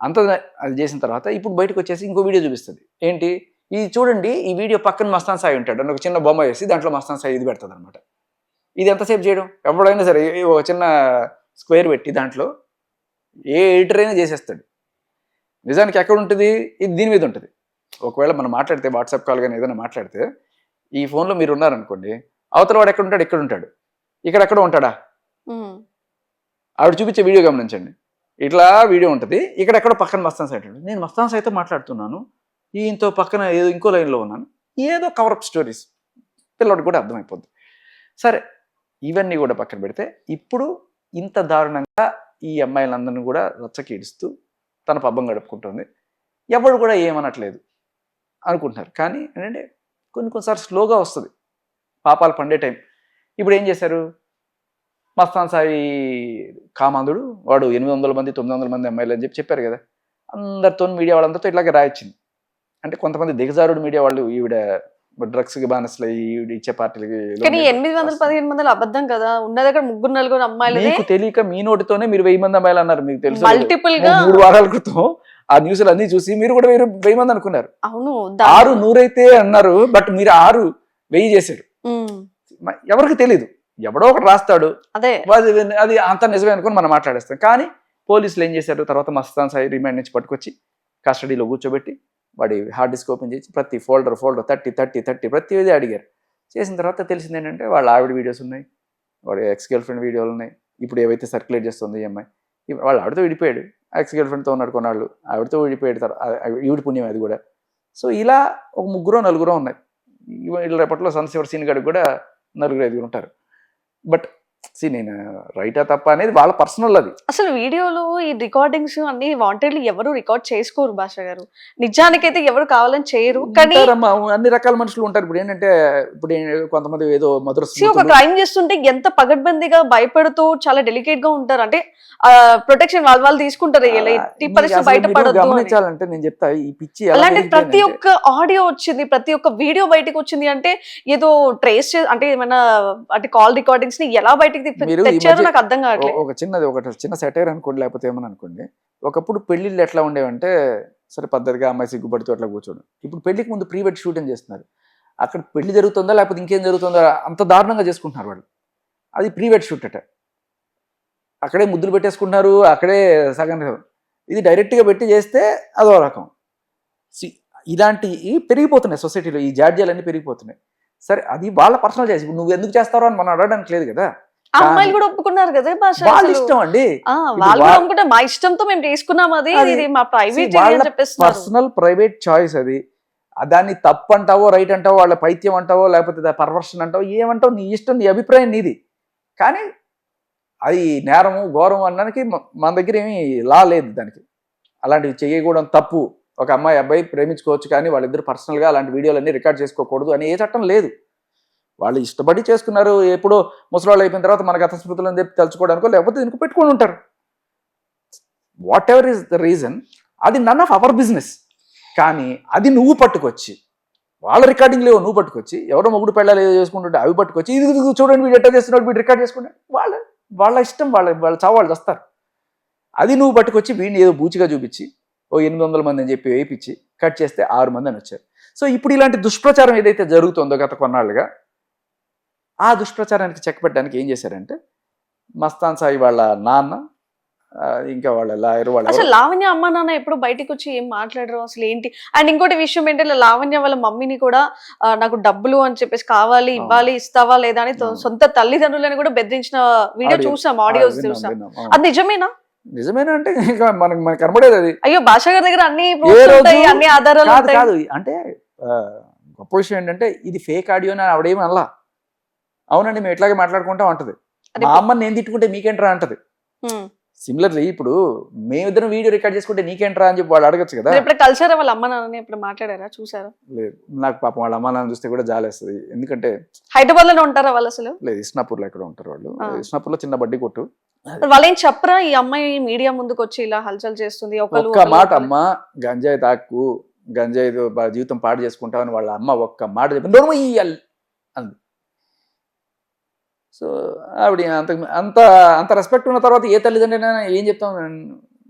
అంత అది చేసిన తర్వాత ఇప్పుడు బయటకు వచ్చేసి ఇంకో వీడియో చూపిస్తుంది. ఏంటి? ఇది చూడండి ఈ వీడియో పక్కన మస్తాన్ సాయి ఉంటాడు. అని ఒక చిన్న బొమ్మ వేసి దాంట్లో మస్తాన్ సాయి ఇది పెడుతుంది అనమాట ఇది ఎంతసేపు చేయడం? ఎవడైనా సరే ఒక చిన్న స్క్వేర్ పెట్టి దాంట్లో ఏ ఎడిటర్ అయినా చేసేస్తాడు. నిజానికి ఎక్కడ ఉంటుంది? ఇది దీని మీద ఉంటుంది. ఒకవేళ మనం మాట్లాడితే వాట్సాప్ కాల్ కానీ ఏదైనా మాట్లాడితే ఈ ఫోన్లో మీరు ఉన్నారనుకోండి అవతల వాడు ఎక్కడ ఉంటాడు? ఎక్కడ ఉంటాడు. ఇక్కడ ఎక్కడ ఉంటాడా. ఆవిడ చూపించే వీడియో గమనించండి. ఇట్లా వీడియో ఉంటుంది. ఇక్కడ ఎక్కడో పక్కన మస్తాన్ సైడ్ ఉంటుంది నేను మస్తాన్ సైడ్తో మాట్లాడుతున్నాను. ఈయనతో పక్కన ఏదో ఇంకో లైన్లో ఉన్నాను. ఏదో కవరప్ స్టోరీస్ పిల్లడికి కూడా అర్థమైపోద్ది. సరే ఇవన్నీ కూడా పక్కన పెడితే ఇప్పుడు ఇంత దారుణంగా ఈ అమ్మాయిలందరినీ కూడా రచ్చకీడుస్తూ తన పబ్బం గడుపుకుంటుంది. ఎవడు కూడా ఏమనట్లేదు అనుకుంటున్నారు. కానీ ఏంటంటే కొన్ని కొన్నిసార్లు స్లోగా వస్తుంది. పాపాలు పండే టైం. ఇప్పుడు ఏం చేశారు? మస్తాన్ సాయి కామాంధుడు వాడు ఎనిమిది వందల మంది తొమ్మిది వందల మంది అమ్మాయిలు అని చెప్పి చెప్పారు కదా. అందరితో మీడియా వాళ్ళందరితో ఇట్లాగే రాయొచ్చింది అంటే కొంతమంది దిగజారుడు మీడియా వాళ్ళు ఈవిడ డ్రగ్స్కి బానిసలు ఈవిడ ఇచ్చే పార్టీలకి కానీ ఎనిమిది వందల పదిహేను వందలు అబద్ధం కదా? ఉన్న దగ్గర ముగ్గురు నలుగురు అమ్మాయిలు మీకు తెలియక మీ నోటితోనే మీరు వెయ్యి మంది అమ్మాయిలు అన్నారు మీకు తెలుసు మల్టిపుల్గా మూడు వారాల క్రితం ఆ న్యూస్లు అన్ని చూసి మీరు కూడా వెయ్యి వెయ్యి మంది అనుకున్నారు. అవును ఆరు నూరైతే అన్నారు బట్ మీరు ఆరు వెయ్యి చేశారు. ఎవరికి తెలియదు ఎవడో ఒకటి రాస్తాడు. అదే. అది అది అంత నిజమే అనుకుని మనం మాట్లాడేస్తాం. కానీ పోలీసులు ఏం చేశారు? తర్వాత మస్తాన్ సాయి రిమాండ్ నుంచి పట్టుకొచ్చి కస్టడీలో కూర్చోబెట్టి వాడి హార్డ్ డిస్క్ ఓపెన్ చేసి ప్రతి folder folder thirty thirty thirty ప్రతిదీ అడిగారు. చేసిన తర్వాత తెలిసింది ఏంటంటే వాళ్ళ ఆవిడ వీడియోస్ ఉన్నాయి వాడి ఎక్స్ గర్ల్ ఫ్రెండ్ వీడియోలు ఉన్నాయి ఇప్పుడు ఏవైతే సర్క్యులేట్ చేస్తుంది ఈ అమ్మాయి వాళ్ళ ఆవిడతో విడిపోయాడు. ఎక్స్ గర్ల్ ఫ్రెండ్తో ఉన్నాడు కొన్నాళ్ళు ఆవిడతో విడిపోయాడు తర్వాత ఈవిడ పుణ్యం అది కూడా. సో ఇలా ఒక ముగ్గురో నలుగురో ఉన్నాయి. ఇవాళ వీళ్ళ రేపట్లో సన్సివర్ సీన్ గడికి కూడా నలుగురు ఐదుగురు ఉంటారు. బట్ సి నేను రైటా తప్ప అనేది వాళ్ళ పర్సనల్ అది. అసలు వీడియోలో ఈ రికార్డింగ్స్ అన్ని వాంటెడ్లీ ఎవరు రికార్డ్ చేసుకోరు భాష గారు. నిజానికైతే ఎవరు కావాలని చేయరు కానీ అన్ని రకాల మనుషులు ఉంటారు. ఇప్పుడు ఏంటంటే ఇప్పుడు కొంతమంది ఏదో మధుర ఒక క్రైమ్ చేస్తుంటే ఎంత పగడ్బందీగా భయపడుతూ చాలా డెలికేట్గా ఉంటారు. అంటే ప్రొటెక్షన్ వాళ్ళు వాళ్ళు తీసుకుంటారు. ఎట్టి పరిస్థితి బయటపడద్దు గమనించాలంటే నేను చెప్తా ఈ పిచ్చి అలాంటి ప్రతి ఒక్క ఆడియో వచ్చింది ప్రతి ఒక్క వీడియో బయటకు వచ్చింది అంటే ఏదో ట్రేస్ అంటే ఏమైనా అంటే కాల్ రికార్డింగ్స్ని ఎలా బయటకు నాకు అర్థం కావట్లేదు ఒక చిన్నది ఒకటి చిన్న సెటైర్ అనుకోండి లేకపోతే ఏమని అనుకోండి. ఒకప్పుడు పెళ్ళిళ్ళు ఎట్లా ఉండేవంటే సరే పద్ధతిగా అమ్మాయి సిగ్గుపడుతూ అట్లా కూర్చోడం. ఇప్పుడు పెళ్ళికి ముందు ప్రీ వెడ్ షూటింగ్ చేస్తున్నారు. అక్కడ పెళ్ళి జరుగుతుందా లేకపోతే ఇంకేం జరుగుతుందా అంత దారుణంగా చేసుకుంటున్నారు వాళ్ళు. అది ప్రీ వెడ్ షూట్ అట. అక్కడే ముద్దులు పెట్టేసుకుంటున్నారు అక్కడే సగం ఇది డైరెక్ట్గా పెట్టి చేస్తే అదో రకం. సి ఇలాంటి పెరిగిపోతున్నాయి సొసైటీలో ఈ జాడ్యాలన్నీ పెరిగిపోతున్నాయి. సరే అది వాళ్ళ పర్సనల్ చేసి నువ్వు ఎందుకు చేస్తారో అని మనం అడగడానికి లేదు కదా. అమ్మాయిలు కూడా ఒప్పుకున్నారు కదా భాష వాళ్ళ. ఇష్టం అండి. వాళ్ళు కూడా అనుకుంటే మా ఇష్టంతో మేము తీసుకున్నాం అది ఇది మా ప్రైవేట్ పర్సనల్ ప్రైవేట్ చాయిస్ అది. దాన్ని తప్పు అంటావో రైట్ అంటావో వాళ్ళ పైత్యం అంటావో లేకపోతే పర్వర్షన్ అంటావో ఏమంటావో నీ ఇష్టం నీ అభిప్రాయం నీది. కానీ అది నేరము ఘోరం అనడానికి మ- మన దగ్గర ఏమీ లా లేదు దానికి. అలాంటివి చేయకూడదు తప్పు. ఒక అమ్మాయి అబ్బాయి ప్రేమించుకోవచ్చు కానీ వాళ్ళిద్దరు పర్సనల్గా అలాంటి వీడియోలన్నీ రికార్డ్ చేసుకోకూడదు అని ఏ చట్టం లేదు. వాళ్ళు ఇష్టపడి చేసుకున్నారు ఎప్పుడో ముసలాళ్ళు అయిపోయిన తర్వాత మన గత అని చెప్పి తలుచుకోవడానికో లేకపోతే దీనికి పెట్టుకొని ఉంటారు. Whatever is the reason అది నన్ ఆఫ్ అవర్ బిజినెస్ కానీ అది నువ్వు పట్టుకొచ్చి వాళ్ళ రికార్డింగ్ లేవు నువ్వు పట్టుకొచ్చి ఎవరో మొగుడు పెళ్ళాలి చేసుకుంటుంటే అవి పట్టుకొచ్చి ఇది చూడండి వీడు ఎట్లా చేస్తున్నాడు వీడు రికార్డ్ చేసుకుంటే వాళ్ళ వాళ్ళ ఇష్టం వాళ్ళ వాళ్ళ చావు వాళ్ళు వస్తారు. అది నువ్వు పట్టుకొచ్చి వీడిని ఏదో బూచిగా చూపించి ఓ ఎనిమిది వందల మంది అని చెప్పి వేయించి కట్ చేస్తే ఆరు మంది అని వచ్చారు. సో ఇప్పుడు ఇలాంటి దుష్ప్రచారం ఏదైతే జరుగుతుందో గత కొన్నాళ్ళుగా ఆ దుష్ప్రచారానికి చెక్ పెట్టడానికి ఏం చేశారంటే మస్తాన్ సాయి వాళ్ళ నాన్న ఇంకా వాళ్ళ లాయర్ వాళ్ళ అసలు లావణ్య అమ్మ నాన్న ఎప్పుడు బయటికి వచ్చి ఏం మాట్లాడరు అసలు ఏంటి అండ్ ఇంకోటి విషయం ఏంటంటే లావణ్య వాళ్ళ మమ్మీని కూడా నాకు డబ్బులు అని చెప్పేసి కావాలి. ఇవ్వాలి ఇస్తావా లేదా అని. సొంత తల్లిదండ్రులను కూడా బెదిరించిన వీడియో. చూసాం ఆడియోస్ చూసాం. అది నిజమేనా నిజమేనా అంటే ఇంకా మనకి మనకి కనబడేది అది అయ్యో భాష గారి దగ్గర అన్ని అన్ని ఆధారాలు కాదు అంటే గొప్ప విషయం ఏంటంటే ఇది ఫేక్ ఆడియో అని ఆవిడేమి అనలా అవునండి మేము ఇట్లాగే మాట్లాడుకుంటాం అంటది మా అమ్మని నేను తిట్టుకుంటే మీకేంట్రా అంటది. సిమిలర్లీ ఇప్పుడు మేమిద్దరం వీడియో రికార్డ్ చేసుకుంటే నీకేంట్రా అని చెప్పి వాళ్ళు అడగచ్చు కదా. మీరు ఎప్పుడు కలిసారా వాళ్ళ అమ్మ నాన్నని? ఎప్పుడు మాట్లాడారా? చూసారా? లేదు. నాకు పాపం వాళ్ళ అమ్మ నాన్న చూస్తే కూడా జాలేస్తుంది. ఎందుకంటే హైదరాబాద్లోనే ఉంటారా వాళ్ళు అసలు? లేదు ఇస్నాపూర్లో ఎక్కడ ఉంటారు వాళ్ళు. ఆ. ఇస్నాపూర్లో చిన్న బడ్డీ కొట్టు. వాళ్ళు ఏం చెప్పరా? ఈ అమ్మాయి మీడియా ముందుకు వచ్చి ఇలా హల్చల్ చేస్తుంది ఒక్క ఒకళ్ళు మాట. అమ్మ గంజాయి తాక్కు గంజాయి జీవితం పాడు చేసుకుంటామని వాళ్ళ అమ్మ ఒక్క మాట చెప్పి సో ఆవిడ అంత అంత అంత రెస్పెక్ట్ ఉన్న తర్వాత ఏ తల్లిదండ్రులైనా ఏం చెప్తాం?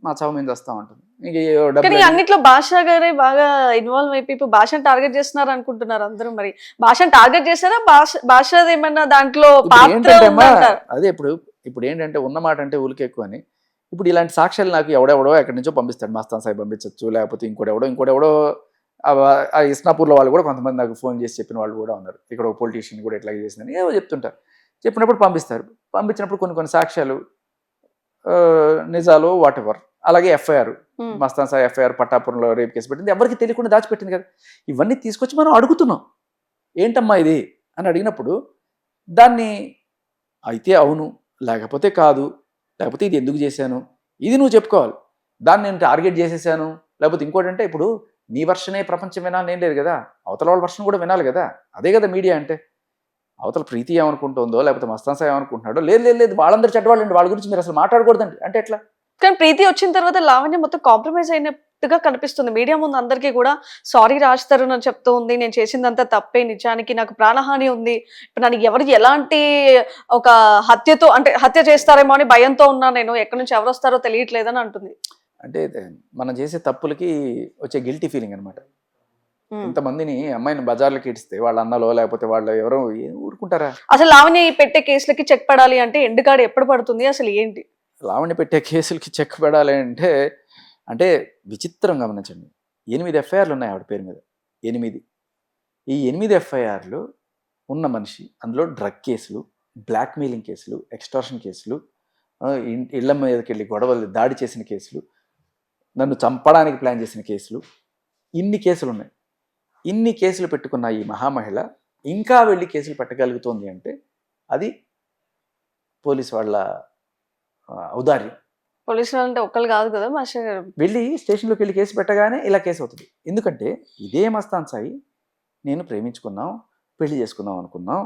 మా చావు మీద వస్తాం కానీ డబ్బులు అన్నిట్లో భాష గారే బాగా ఇన్వాల్వ్ అయిపోయి ఇప్పుడు భాషను టార్గెట్ చేస్తున్నారు అనుకుంటున్నారు అందరూ మరి. భాషను టార్గెట్ చేస్తారా భాష భాష ఏమన్నా దాంట్లో అదే ఇప్పుడు ఇప్పుడు ఏంటంటే ఉన్న మాట అంటే ఊరికి ఎక్కువ అని. ఇప్పుడు ఇలాంటి సాక్ష్యాలు నాకు ఎవడెవడో ఎక్కడి నుంచో పంపిస్తాడు. మస్తాన్ సాయి పంపించవచ్చు లేకపోతే ఇంకోటెవడో ఇంకోటెవడో ఇస్నాపూర్లో వాళ్ళు కూడా కొంతమంది నాకు ఫోన్ చేసి చెప్పిన వాళ్ళు కూడా ఉన్నారు. ఇక్కడ ఒక పొలిటీషియన్ కూడా ఇట్లా చేసిందని ఏవో చెప్తుంటారు. చెప్పినప్పుడు పంపిస్తారు. పంపించినప్పుడు కొన్ని కొన్ని సాక్ష్యాలు నిజాలు వాట్ ఎవర్ అలాగే FIR um. Mastan Sai FIR పట్టాపురంలో రేప్ కేసు పెట్టింది. ఎవరికి తెలియకుండా దాచిపెట్టింది కదా. ఇవన్నీ తీసుకొచ్చి మనం అడుగుతున్నాం. ఏంటమ్మా ఇది? అని అడిగినప్పుడు దాన్ని అయితే అవును లేకపోతే కాదు లేకపోతే ఇది ఎందుకు చేశాను? ఇది నువ్వు చెప్పుకోవాలి. దాన్ని నేను టార్గెట్ చేసేసాను. లేకపోతే ఇంకోటి అంటే ఇప్పుడు నీ వర్షనే ప్రపంచం వినాలని ఏం లేదు కదా. అవతల వాళ్ళ వర్షం కూడా వినాలి కదా. అదే కదా మీడియా అంటే. అవతల ప్రీతి ఏమనుకుంటుందో లేకపోతే మస్తాన్ సాయి ఏమనుకుంటున్నాడో లేదు లేదు లేదు వాళ్ళందరూ చెడ్డవాళ్ళండి వాళ్ళ గురించి మీరు అసలు మాట్లాడకూడదండి. అంటే ఎట్లా? కానీ ప్రీతి వచ్చిన తర్వాత లావణ్య మొత్తం కాంప్రమైజ్ అయినట్టుగా కనిపిస్తుంది. మీడియా ముందు అందరికీ కూడా సారీ రాస్తారు అని చెప్తూ ఉంది నేను చేసిందంతా తప్పే నిజానికి నాకు ప్రాణహాని ఉంది. ఇప్పుడు నన్ను ఎవరు ఎలాంటి ఒక హత్యతో అంటే హత్య చేస్తారేమో అని భయంతో ఉన్నా నేను ఎక్కడి నుంచి ఎవరు వస్తారో తెలియట్లేదని అంటుంది. అంటే మనం చేసే తప్పులకి వచ్చే గిల్టీ ఫీలింగ్ అనమాట. ఇంతమందిని అమ్మాయిని బజార్లకి ఇడిస్తే వాళ్ళ అన్నలో లేకపోతే వాళ్ళు ఎవరో ఊరుకుంటారా? అసలు లావణ్య పెట్టే కేసులకి చెక్ పడాలి అంటే ఎండుకాడు ఎప్పుడు పడుతుంది? అసలు ఏంటి? లావణ్య పెట్టే కేసులకి చెక్ పెడాలి అంటే అంటే విచిత్రం గమనించండి. ఎనిమిది ఎఫ్ఐఆర్లు ఉన్నాయి ఆవిడ పేరు మీద. ఎనిమిది. ఈ ఎనిమిది ఎఫ్ఐఆర్లు ఉన్న మనిషి అందులో డ్రగ్ కేసులు బ్లాక్మెయిలింగ్ కేసులు ఎక్స్టార్షన్ కేసులు ఇళ్ళ మీదకి వెళ్ళి గొడవలు దాడి చేసిన కేసులు నన్ను చంపడానికి ప్లాన్ చేసిన కేసులు ఇన్ని కేసులు ఉన్నాయి. ఇన్ని కేసులు పెట్టుకున్న ఈ మహామహిళ ఇంకా వెళ్ళి కేసులు పెట్టగలుగుతోంది అంటే అది పోలీస్ వాళ్ళ ఔదార్యం. పోలీసులు అంటే ఒక్కరు కాదు కదా మాస్టర్ గారు? వెళ్ళి స్టేషన్లోకి వెళ్ళి కేసు పెట్టగానే ఇలా కేసు అవుతుంది. ఎందుకంటే ఇదే మస్తాన్ సాయి నేను ప్రేమించుకున్నాం పెళ్ళి చేసుకుందాం అనుకున్నాం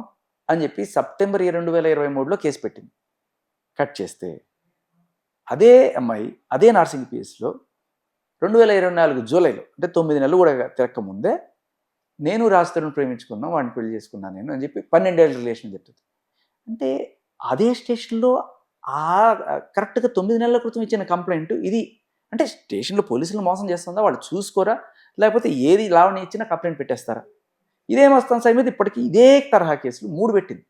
అని చెప్పి సెప్టెంబర్ రెండు వేల ఇరవై మూడులో కేసు పెట్టింది. కట్ చేస్తే అదే అమ్మాయి అదే నార్సింగ్ పిఎస్లో రెండు వేల ఇరవై నాలుగు జూలైలో అంటే తొమ్మిది నెలలు కూడా తిరక్క ముందే నేను రాస్తులను ప్రేమించుకున్నాం వాడిని పెళ్ళి చేసుకున్నాను నేను అని చెప్పి పన్నెండేళ్ళ రిలేషన్ చెప్తుంది అంటే అదే స్టేషన్లో ఆ కరెక్ట్గా తొమ్మిది నెలల క్రితం ఇచ్చిన కంప్లైంట్ ఇది. అంటే స్టేషన్లో పోలీసులు మోసం చేస్తుందా? వాళ్ళు చూసుకోరా? లేకపోతే ఏది లావణి ఇచ్చినా కంప్లైంట్ పెట్టేస్తారా? ఇదేమొస్తాను సార్ మీద ఇప్పటికీ ఇదే తరహా కేసులు మూడు పెట్టింది.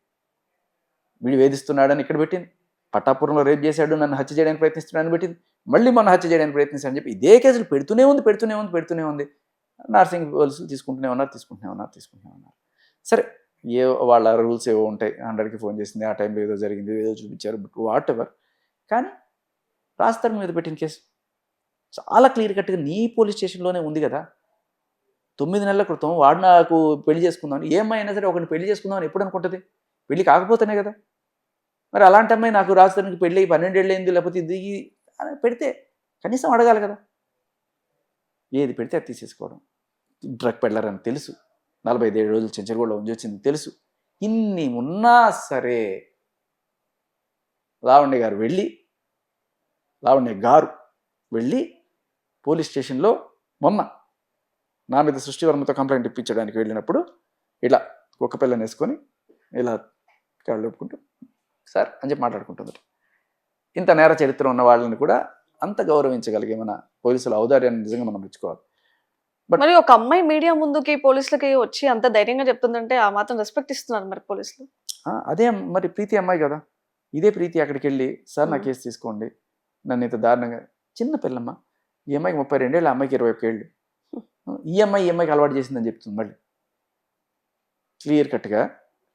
వీడు వేధిస్తున్నాడని ఇక్కడ పెట్టింది. పట్టాపురంలో రేప్ చేశాడు నన్ను హత్య చేయడానికి ప్రయత్నిస్తున్నాడని పెట్టింది. మళ్ళీ మొన్న హత్య చేయడానికి ప్రయత్నిస్తాడని చెప్పి ఇదే కేసులు పెడుతూనే ఉంది పెడుతూనే ఉంది పెడుతూనే ఉంది. నర్సింగ్ పోలీసులు తీసుకుంటూనే ఉన్నారు తీసుకుంటూనే ఉన్నారు తీసుకుంటూనే ఉన్నారు. సరే ఏ వాళ్ళ రూల్స్ ఏవో ఉంటాయి. హండ్రెడ్కి ఫోన్ చేసింది ఆ టైంలో ఏదో జరిగింది ఏదో చూపించారు బట్ వాట్ ఎవర్ కానీ రాస్తారు మీద పెట్టిన కేసు చాలా క్లియర్ కట్గా నీ పోలీస్ స్టేషన్లోనే ఉంది కదా. తొమ్మిది నెలల క్రితం వాడు నాకు పెళ్ళి చేసుకుందాం ఏమైనా సరే ఒకరిని పెళ్ళి చేసుకుందామని ఎప్పుడు అనుకుంటుంది? పెళ్ళి కాకపోతేనే కదా. మరి అలాంటి అమ్మాయి నాకు రాజధానికి పెళ్ళి పన్నెండేళ్ళు అయింది లేకపోతే ఇది పెడితే కనీసం అడగాలి కదా. ఏది పెడితే అది తీసేసుకోవడం. డ్రగ్ పెడలరని తెలుసు. నలభై ఐదు రోజులు చెంచలగూడలో ఉంచి వచ్చింది తెలుసు. ఇన్ని ఉన్నా సరే లావణ్య గారు వెళ్ళి లావణ్య గారు వెళ్ళి పోలీస్ స్టేషన్లో మొన్న నా మీద సృష్టివర్మతో కంప్లైంట్ ఇప్పించడానికి వెళ్ళినప్పుడు ఇలా కుక్క పిల్లని వేసుకొని ఇలా కాళ్ళు ఒప్పుకుంటూ సార్ అని చెప్పి మాట్లాడుకుంటుంది. ఇంత నేర చరిత్ర ఉన్న వాళ్ళని కూడా అంత గౌరవించగలిగే మన పోలీసుల ఔదార్యాన్ని నిజంగా మనం మెచ్చుకోవాలి. మరి ఒక అమ్మాయి మీడియా ముందుకి పోలీసులకి వచ్చి అంత ధైర్యంగా చెప్తుందంటే ఆ మాత్రం రెస్పెక్ట్ ఇస్తున్నారు మరి పోలీసులు. అదే మరి ప్రీతి అమ్మాయి కదా? ఇదే ప్రీతి అక్కడికి వెళ్ళి సార్ నా. కేసు తీసుకోండి. నన్ను ఇంత దారుణంగా చిన్న పిల్లమ్మ ఈ అమ్మాయికి ముప్పై రెండేళ్ళు అమ్మాయికి ఇరవై ఒక్క ఏళ్ళు ఈ అమ్మాయి ఈ అమ్మాయికి అలవాటు చేసిందని చెప్తుంది మళ్ళీ. క్లియర్ కట్గా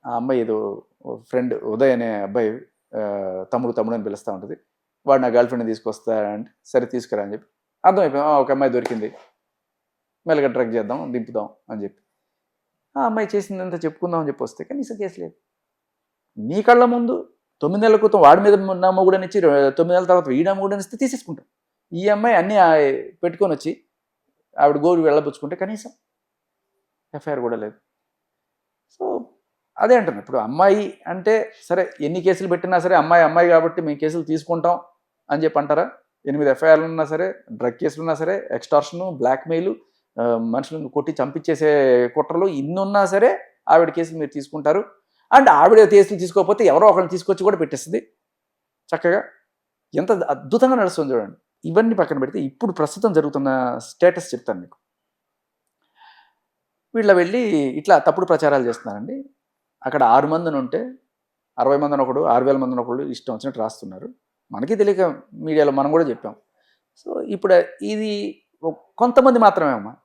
ఆ అమ్మాయి ఏదో ఫ్రెండ్ ఉదయ్ అనే అబ్బాయి తమ్ముడు తమ్ముడు అని పిలుస్తూ ఉంటుంది. వాడు నా గర్ల్ ఫ్రెండ్ తీసుకొస్తా అంటే సరే తీసుకురా అని చెప్పి. అర్థమైపోయి "ఆ, ఒక అమ్మాయి దొరికింది. మెల్లగా డ్రగ్ చేద్దాం దింపుదాం అని చెప్పి. ఆ అమ్మాయి చేసిందంతా చెప్పుకుందాం అని చెప్పి వస్తే కనీసం కేసు లేదు. నీ కళ్ళ ముందు తొమ్మిది నెలల క్రితం వాడి మీద నా మొగుడనిచ్చి తొమ్మిది నెలల తర్వాత వీడా మొగుడనిస్తే తీసేసుకుంటాం. ఈ అమ్మాయి అన్నీ పెట్టుకొని వచ్చి ఆవిడ గోరు వెళ్ళబుచ్చుకుంటే కనీసం ఎఫ్ఐఆర్ కూడా లేదు. సో అదే అంటున్నా. ఇప్పుడు అమ్మాయి అంటే సరే ఎన్ని కేసులు పెట్టినా సరే అమ్మాయి అమ్మాయి కాబట్టి మేము కేసులు తీసుకుంటాం అని చెప్పి అంటారా? ఎనిమిది ఎఫ్ఐఆర్లు ఉన్నా సరే డ్రగ్ కేసులు ఉన్నా సరే ఎక్స్టార్షను బ్లాక్మెయిల్ మనుషులను కొట్టి చంపించేసే కుట్రలు ఇన్ని ఉన్నా సరే ఆవిడ కేసులు మీరు తీసుకుంటారు. అండ్ ఆవిడ కేసులు తీసుకోకపోతే ఎవరో ఒకరిని తీసుకొచ్చి కూడా పెట్టేస్తుంది. చక్కగా ఎంత అద్భుతంగా నడుస్తుంది చూడండి. ఇవన్నీ పక్కన పెడితే ఇప్పుడు ప్రస్తుతం జరుగుతున్న స్టేటస్ చెప్తాను మీకు. వీళ్ళ వెళ్ళి ఇట్లా తప్పుడు ప్రచారాలు చేస్తున్నారండి. అక్కడ ఆరు మందిని ఉంటే అరవై మందిని ఒకడు ఆరు వేల మందిని ఒకడు ఇష్టం వచ్చినట్టు రాస్తున్నారు. మనకి తెలియక మీడియాలో మనం కూడా చెప్పాం. సో ఇప్పుడు ఇది కొంతమంది మాత్రమే అమ్మా.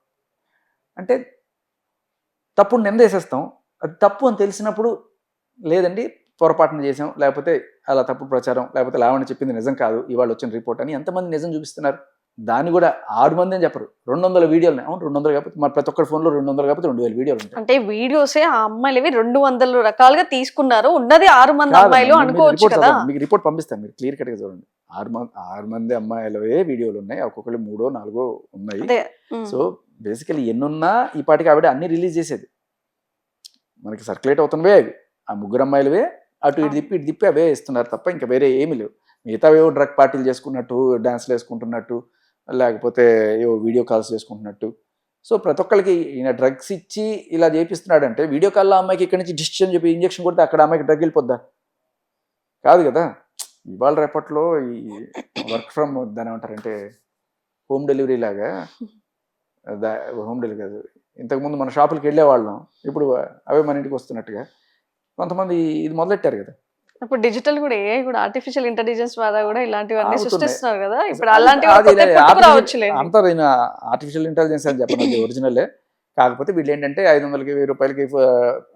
అంటే తప్పుడు నిందేసేస్తాం అది తప్పు అని తెలిసినప్పుడు లేదండి పొరపాటున చేసాం లేకపోతే అలా తప్పుడు ప్రచారం లేకపోతే లావణ్య చెప్పింది నిజం కాదు ఇవాళ వచ్చిన రిపోర్ట్ అని ఎంతమంది నిజం చూపిస్తున్నారు దాన్ని కూడా ఆరు మంది అని చెప్పరు రెండు వందల వీడియోలు. అవును రెండు వందలు కాకపోతే మరి ప్రతి ఒక్కరి ఫోన్లో రెండు వందలు కాకపోతే రెండు వేల వీడియోలు ఉంటాయి అంటే వీడియోసే ఆ అమ్మాయిలవి రెండు వందల రకాలుగా తీసుకున్నారు ఉన్నది ఆరు మంది అమ్మాయిలు అనుకోవచ్చు కదా. మీకు రిపోర్ట్ పంపిస్తాను మీరు క్లియర్ కట్గా చూడండి ఆరు మంది ఆరు మంది అమ్మాయిలవే వీడియోలు ఉన్నాయి ఒక్కొక్కరు మూడో నాలుగో ఉన్నాయి. సో బేసికలీ ఎన్నున్నా ఈ పాటికి ఆవిడ అన్ని రిలీజ్ చేసేది. మనకి సర్క్యులేట్ అవుతున్నవే అవి. ఆ ముగ్గురు అమ్మాయిలవే అటు ఇటు తిప్పి ఇటు తిప్పి అవే ఇస్తున్నారు తప్ప ఇంకా వేరే ఏమీ లేవు. మిగతా ఏవో డ్రగ్ పార్టీలు చేసుకున్నట్టు డ్యాన్స్లు వేసుకుంటున్నట్టు లేకపోతే ఏవో వీడియో కాల్స్ చేసుకుంటున్నట్టు. సో ప్రతి ఒక్కరికి ఈయన డ్రగ్స్ ఇచ్చి ఇలా చేపిస్తున్నాడంటే వీడియో కాల్లో అమ్మాయికి ఇక్కడి నుంచి డిసిషన్ చెప్పి ఇంజక్షన్ కొడితే అక్కడ అమ్మాయికి డ్రగ్ వెళ్ళిపోద్దా? కాదు కదా. ఇవాళ రేపట్లో ఈ వర్క్ ఫ్రమ్ దాని ఏమంటారంటే హోమ్ డెలివరీ లాగా హోమ్ డెలివరీ ఇంతకుముందు మన షాపులకి వెళ్ళేవాళ్ళం ఇప్పుడు అవే మన ఇంటికి వస్తున్నట్టుగా కొంతమంది ఇది మొదలెట్టారు కదా ఇప్పుడు డిజిటల్ కూడా ఏ కూడా ఆర్టిఫిషియల్ ఇంటెలిజెన్స్ ద్వారా కూడా ఇలాంటివన్నీ. సృష్టిస్తున్నారు కదా ఇప్పుడు అలాంటివి. అంతా నేను ఆర్టిఫిషియల్ ఇంటెలిజెన్స్ అని చెప్పను అది ఒరిజినలే కాకపోతే వీళ్ళు ఏంటంటే ఐదు వందలకి వెయ్యి రూపాయలకి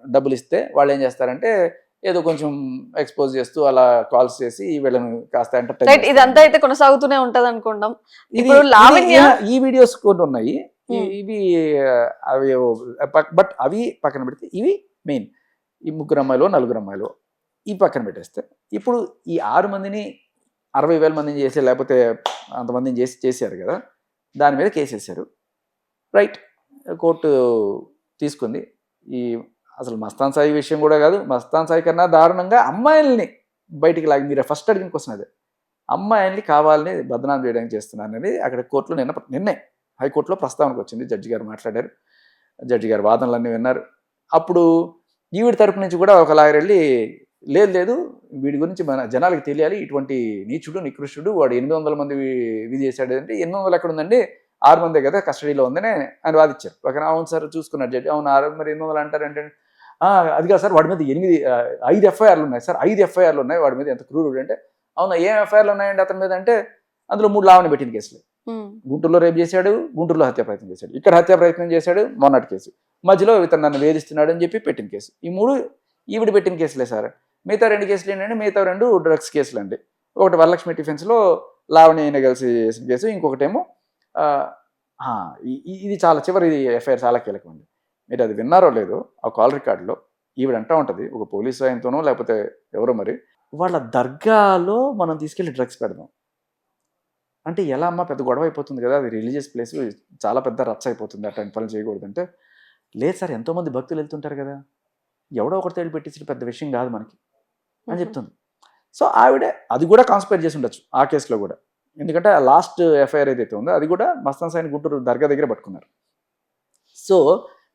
డబ్బులు ఇస్తే వాళ్ళు ఏం చేస్తారంటే ఏదో కొంచెం ఎక్స్పోజ్ చేస్తూ అలా కాల్స్ చేసి వీళ్ళని కాస్త చేస్తారు. ఇదంతా అయితే కొనసాగుతూనే ఉంటది అనుకుంటాం ఇప్పుడు ఈ- వీడియోస్ కొన్ని ఉన్నాయి. ఇవి అవి బట్ అవి పక్కన పెడితే ఇవి మెయిన్. ఈ ముగ్గురు అమ్మాయిలు నలుగురు అమ్మాయిలు. ఈ పక్కన పెట్టేస్తే ఇప్పుడు ఈ ఆరు మందిని అరవై వేల మందిని చేసి లేకపోతే అంతమందిని చేసి చేశారు కదా దాని మీద కేసు వేశారు రైట్. కోర్టు తీసుకుంది. ఈ అసలు మస్తాన్ సాయి విషయం కూడా కాదు. మస్తాన్ సాయి కన్నా దారుణంగా అమ్మాయిల్ని బయటికి లాగి మీరు ఫస్ట్ అడిగిన క్వశ్చన్ అదే. అమ్మాయిల్ని కావాలని బదనాం చేయడానికి చేస్తున్నాను అనేది అక్కడ కోర్టులో నిన్న నిన్నే. హైకోర్టులో ప్రస్తావనకు వచ్చింది. జడ్జి గారు మాట్లాడారు. జడ్జి గారు వాదనలన్నీ విన్నారు. అప్పుడు ఈవిడ తరపు నుంచి కూడా ఒక లాయర్ వెళ్ళి లేదు లేదు వీడి గురించి మన జనాలకు తెలియాలి. ఇటువంటి నీచుడు నికృష్టుడు వాడు ఎనిమిది వందల మంది ఇది చేశాడు అంటే ఎనిమిది వందలు ఎక్కడ ఉందండి? ఆరు మందే కదా కస్టడీలో ఉందని ఆయన వాదిచ్చారు. ఒక అవును సార్ చూసుకున్నారు జడ్జి. అవును ఆరు మరి ఎనిమిది వందలు అంటారంటే అది కాదు సార్ వాడి మీద ఎనిమిది ఐదు ఎఫ్ఐఆర్లు ఉన్నాయి సార్. ఐదు ఎఫ్ఐఆర్లు ఉన్నాయి వాడి మీద. ఎంత క్రూరుడు అంటే అవునా ఏం ఎఫ్ఐఆర్లు ఉన్నాయండి అతని మీద అంటే అందులో మూడు లావణి పెట్టిన కేసులు. గుంటూరులో రేపు చేశాడు గుంటూరులో హత్య ప్రయత్నం చేశాడు. ఇక్కడ హత్య ప్రయత్నం చేశాడు మొన్నటి కేసు. మధ్యలో ఇతను నన్ను వేధిస్తున్నాడు అని చెప్పి పెట్టిన కేసు. ఈ మూడు ఈవిడ పెట్టిన కేసులే సార్. మిగతా రెండు కేసులు ఏంటంటే మిగతా రెండు డ్రగ్స్ కేసులు అండి ఒకటి వరలక్ష్మి టిఫిన్స్లో లావణి అయిన కలిసి చేసిన కేసు. ఇంకొకటేమో ఇది చాలా చివరి ఎఫ్ఐఆర్ చాలా కీలకం అండి మీరు అది విన్నారో లేదో ఆ కాల్ రికార్డులో ఈవిడ అంటా ఉంటుంది ఒక పోలీసు ఆయనతోనో లేకపోతే ఎవరో మరి వాళ్ళ దర్గాలో మనం తీసుకెళ్ళి డ్రగ్స్ పెడదాం. అంటే ఎలా అమ్మా పెద్ద గొడవ అయిపోతుంది కదా అది రిలీజియస్ ప్లేస్ చాలా పెద్ద రచ్చ అయిపోతుంది. అట్లాంటి పనులు చేయకూడదు అంటే లేదు సార్ ఎంతోమంది భక్తులు వెళ్తుంటారు కదా. ఎవడో ఒకటి తేలి పెట్టించిన పెద్ద విషయం కాదు మనకి అని చెప్తుంది. సో ఆవిడ అది కూడా కాన్స్పైర్ చేసి ఉండొచ్చు ఆ కేసులో కూడా. ఎందుకంటే ఆ లాస్ట్ ఎఫ్ఐఆర్ ఏదైతే ఉందో అది కూడా మస్తాన్ సాయిని గుంటూరు దర్గా దగ్గర పట్టుకున్నారు. సో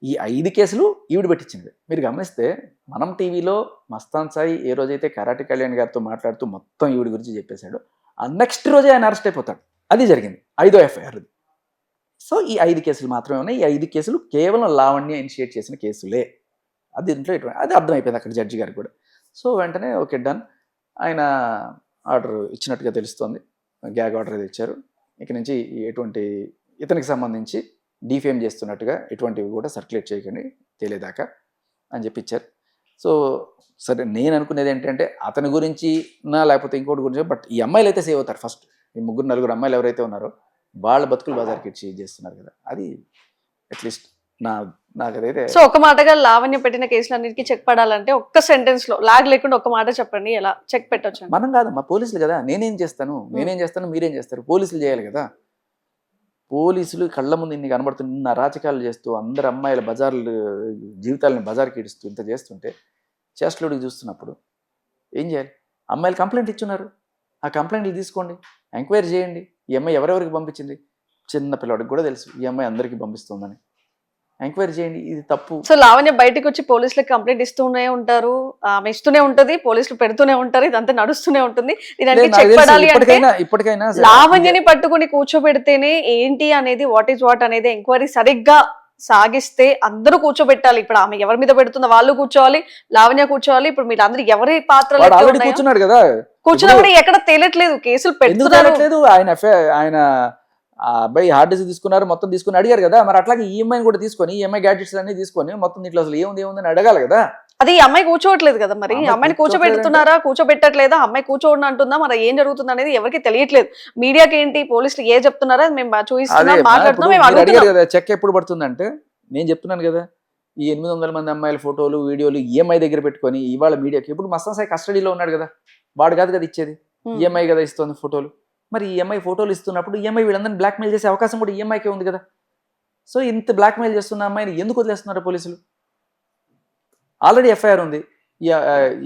ఈ ఐదు కేసులు ఈవిడ పెట్టించింది. మీరు గమనిస్తే మనం టీవీలో మస్తాన్ సాయి ఏ రోజైతే కరాటి కళ్యాణ్ గారితో మాట్లాడుతూ మొత్తం ఈవిడ గురించి చెప్పేశాడో నెక్స్ట్ రోజే ఆయన అరెస్ట్ అయిపోతాడు. అది జరిగింది. ఐదో ఎఫ్ఐఆర్ సో ఈ ఐదు కేసులు మాత్రమే ఉన్నాయి. ఈ ఐదు కేసులు కేవలం లావణ్య ఇనిషియేట్ చేసిన కేసులే. అది దీంట్లో ఎటువంటి అది అర్థమైపోయింది అక్కడ జడ్జి గారికి కూడా. సో వెంటనే ఓకే డన్ ఆయన ఆర్డర్ ఇచ్చినట్టుగా తెలుస్తోంది. గ్యాగ్ ఆర్డర్ అది ఇచ్చారు. ఇక నుంచి ఎటువంటి ఇతనికి సంబంధించి డిఫేమ్ చేస్తున్నట్టుగా ఎటువంటివి కూడా సర్క్యులేట్ చేయకండి. తెలియదాకా అని చెప్పి ఇచ్చారు. సో సరే నేను అనుకునేది ఏంటంటే అతని గురించి నా లేకపోతే ఇంకోటి గురించి బట్ ఈ అమ్మాయిలు అయితే సేవ్ అవుతారు ఫస్ట్. ఈ ముగ్గురు నలుగురు అమ్మాయిలు ఎవరైతే ఉన్నారో వాళ్ళ బతుకులు బజార్కి ఇచ్చి చేస్తున్నారు కదా. అది అట్లీస్ట్ నా నాకు అదైతే సో ఒక మాటగా లావణ్య పెట్టిన కేసులన్నిటికీ చెక్ పడాలంటే ఒక్క సెంటెన్స్లో లాగ్ లేకుండా ఒక మాట చెప్పండి ఎలా? చెక్ పెట్టొచ్చు మనం కాదు మా పోలీసులు కదా. నేనేం చేస్తాను? నేనేం చేస్తాను? మీరేం చేస్తారు? పోలీసులు చేయాలి కదా. పోలీసులు కళ్ళ ముందు ఇన్ని కనబడుతున్న ఇన్ని అరాచకాలు చేస్తూ అందరు అమ్మాయిల బజార్లు జీవితాలను బజార్కి ఇడుస్తూ ఇంత చేస్తుంటే చేష్టలుడికి చూస్తున్నప్పుడు ఏం చేయాలి? అమ్మాయిలు కంప్లైంట్ ఇచ్చున్నారు. ఆ కంప్లైంట్లు తీసుకోండి. ఎంక్వైరీ చేయండి. ఈ అమ్మాయి ఎవరెవరికి పంపించింది? చిన్న పిల్లవాడికి కూడా తెలుసు. ఈ అమ్మాయి అందరికీ పంపిస్తుందని. ఎంక్వైరీ చేయండి ఇది తప్పు. సో లావణ్య బయటకు వచ్చి పోలీసులకు కంప్లైంట్ ఇస్తూనే ఉంటారు ఆమె ఇస్తూనే ఉంటది పోలీసులు పెడుతూనే ఉంటారు ఇదంతా నడుస్తూనే ఉంటుంది. ఇప్పటికైనా లావణ్యని పట్టుకుని కూర్చోబెడితేనే ఏంటి అనేది వాట్ ఈస్ వాట్ అనేది ఎంక్వైరీ సరిగ్గా సాగిస్తే అందరూ కూర్చోబెట్టాలి. ఇప్పుడు ఆమె ఎవరి మీద పెడుతుందో వాళ్ళు కూర్చోవాలి లావణ్య కూర్చోవాలి. ఇప్పుడు మీరు అందరు ఎవరి ఉన్నాయో కూర్చున్నాడు కదా. కూర్చున్నప్పుడు ఎక్కడ తేలట్లేదు కేసులు పెడుతున్నారు. ఆయన ఆ అబ్బాయి హార్డ్ డిస్క్ తీసుకున్నారు మొత్తం తీసుకుని అడిగారు కదా మరి అట్లాగే ఈఎంఐ కూడా తీసుకొని ఈఎంఐ గ్యాడ్జెట్స్ అన్ని తీసుకొని మొత్తం దీంట్లో అసలు ఏముంది ఏముంది అని అడగాలి కదా. అది ఈ అమ్మాయి కూర్చోవట్లేదు కదా మరి? అమ్మాయి అమ్మాయిని కూర్చోబెడుతున్నారా కూర్చోబెట్టట్లేదా? అమ్మాయి కూర్చోండి అంటుందా? మరి ఏం జరుగుతుంది అనేది ఎవరికి తెలియట్లేదు. మీడియాకి ఏంటి పోలీసులు ఏ చెప్తున్నారా మేము చూపిస్తున్నాం మాట్లాడుతున్నాం మేము అడిగారు కదా చెక్ ఎప్పుడు పడుతుందంటే నేను చెప్తున్నాను కదా ఈ ఎనిమిది వందల మంది అమ్మాయిల ఫోటోలు వీడియోలు ఈఎంఐ దగ్గర పెట్టుకొని ఇవాళ మీడియాకి ఇప్పుడు మస్తాన్ సాయి కస్టడీలో ఉన్నాడు కదా వాడు కాదు కదా ఇచ్చేది. ఈఎంఐ కదా ఇస్తుంది ఫోటోలు. మరి ఈఎంఐ ఫోటోలు ఇస్తున్నప్పుడు ఈఎంఐ వీళ్ళందరినీ బ్లాక్మెయిల్ చేసే అవకాశం కూడా ఈఎంఐకే ఉంది కదా. సో ఇంత బ్లాక్మెయిల్ చేస్తున్న అమ్మాయిని ఎందుకు వదిలేస్తున్నారు పోలీసులు? ఆల్రెడీ ఎఫ్ఐఆర్ ఉంది.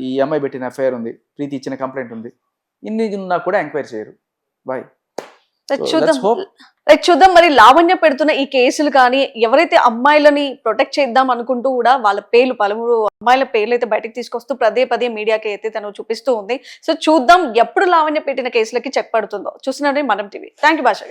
ఈ అమ్మాయి పెట్టిన ఎఫ్ఐఆర్ ఉంది. ప్రీతి ఇచ్చిన కంప్లైంట్ ఉంది. ఇన్ని ఉన్నా కూడా ఎంక్వైరీ చేయరు. బాయ్ చూద్దాం. లైక్ చూద్దాం మరి లావణ్య పెడుతున్న ఈ కేసులు కానీ ఎవరైతే అమ్మాయిలని ప్రొటెక్ట్ చేద్దాం అనుకుంటూ కూడా వాళ్ళ పేర్లు పలువురు అమ్మాయిల పేర్లు అయితే బయటకు తీసుకొస్తూ పదే పదే మీడియాకి అయితే తను చూపిస్తూ ఉంది. సో చూద్దాం ఎప్పుడు లావణ్య పెట్టిన కేసులకి చెక్ పడుతుందో చూస్తున్నారండి మనం టీవీ. థ్యాంక్ యూ భాష